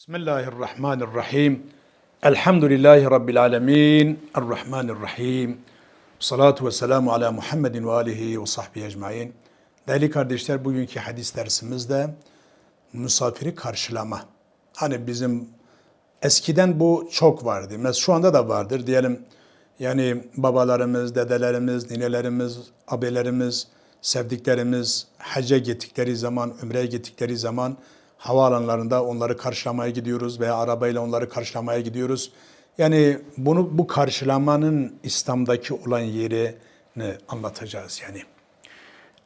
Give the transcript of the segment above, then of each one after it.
Bismillahirrahmanirrahim. Elhamdülillahi Rabbil alemin. Errahmanirrahim. Salatu ve selamu ala Muhammedin ve alihi ve sahbihi ecmain. Değerli kardeşler bugünkü hadis dersimizde misafiri karşılama. Hani bizim eskiden bu çok vardı. Mesela şu anda da vardır. Diyelim yani babalarımız, dedelerimiz, ninelerimiz, abilerimiz, sevdiklerimiz hacca gittikleri zaman, ümreye gittikleri zaman havaalanlarında onları karşılamaya gidiyoruz veya arabayla onları karşılamaya gidiyoruz. Yani bunu bu karşılamanın İslam'daki olan yerini anlatacağız yani.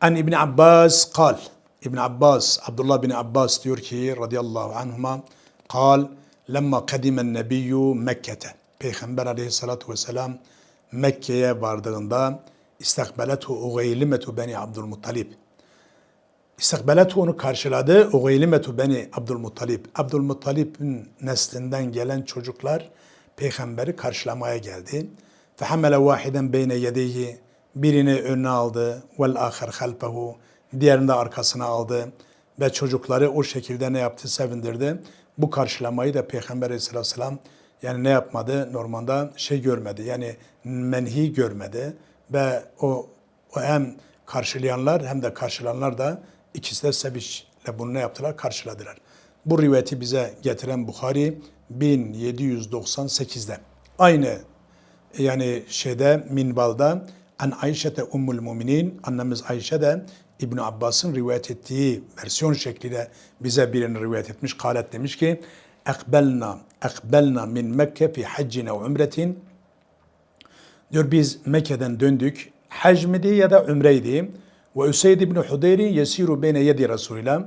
An İbn Abbas kal. İbn Abbas, Abdullah bin Abbas diyor ki radıyallahu anhuma kal lemma kadimen nebiyyü Mekke'te. Peygamber aleyhissalatu vesselam Mekke'ye vardığında istakbeletu ugeylimetu beni Abdülmuttalib. İstakbeletu onu karşıladı. Ugeylimetu beni Abdülmuttalib. Abdülmuttalib'in neslinden gelen çocuklar peygamberi karşılamaya geldi. Fehamele vahiden beyne yedeyhi. Birini önüne aldı. Vel ahir halpehu. Diğerini de arkasına aldı. Ve çocukları o şekilde ne yaptı? Sevindirdi. Bu karşılamayı da Peygamber aleyhisselam yani ne yapmadı? Normalde şey görmedi. Yani menhi görmedi. Ve o, o hem karşılayanlar hem de karşılananlar da ikisi de sevinçle bunu ne yaptılar? Karşıladılar. Bu rivayeti bize getiren Bukhari 1798'de. Aynı yani şeyde minvalda an Ayşe'te ummul müminin annemiz Ayşe de İbn Abbas'ın rivayet ettiği versiyon şekliyle bize birini rivayet etmiş. Kalet demiş ki ekbelna ekbelna min Mekke fi haccine ve umretin diyor biz Mekke'den döndük. Hac miydi ya da ümreydi. Ve Üseyd ibn Hudeyri yesiru beyne yedi Resulillah.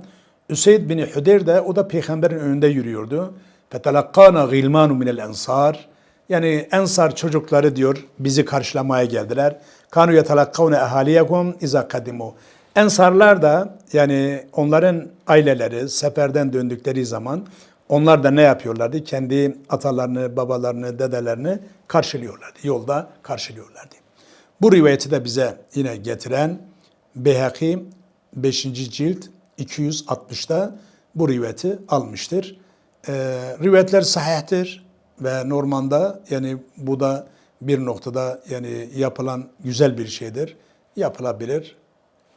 Üseyd bin Hudeyr de o da peygamberin önünde yürüyordu. Fetelakkana gilmanu minel ensar. Yani ensar çocukları diyor bizi karşılamaya geldiler. Kanu yetelakkavne ehaliyekum iza kadimu. Ensarlar da yani onların aileleri seferden döndükleri zaman onlar da ne yapıyorlardı? Kendi atalarını, babalarını, dedelerini karşılıyorlardı. Yolda karşılıyorlardı. Bu rivayeti de bize yine getiren Beyhaki 5. cilt 260'da bu rivayeti almıştır. Ee, rivayetler sahihtir ve normanda yani bu da bir noktada yani yapılan güzel bir şeydir. Yapılabilir,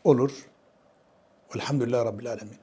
olur. Elhamdülillah Rabbil Alemin.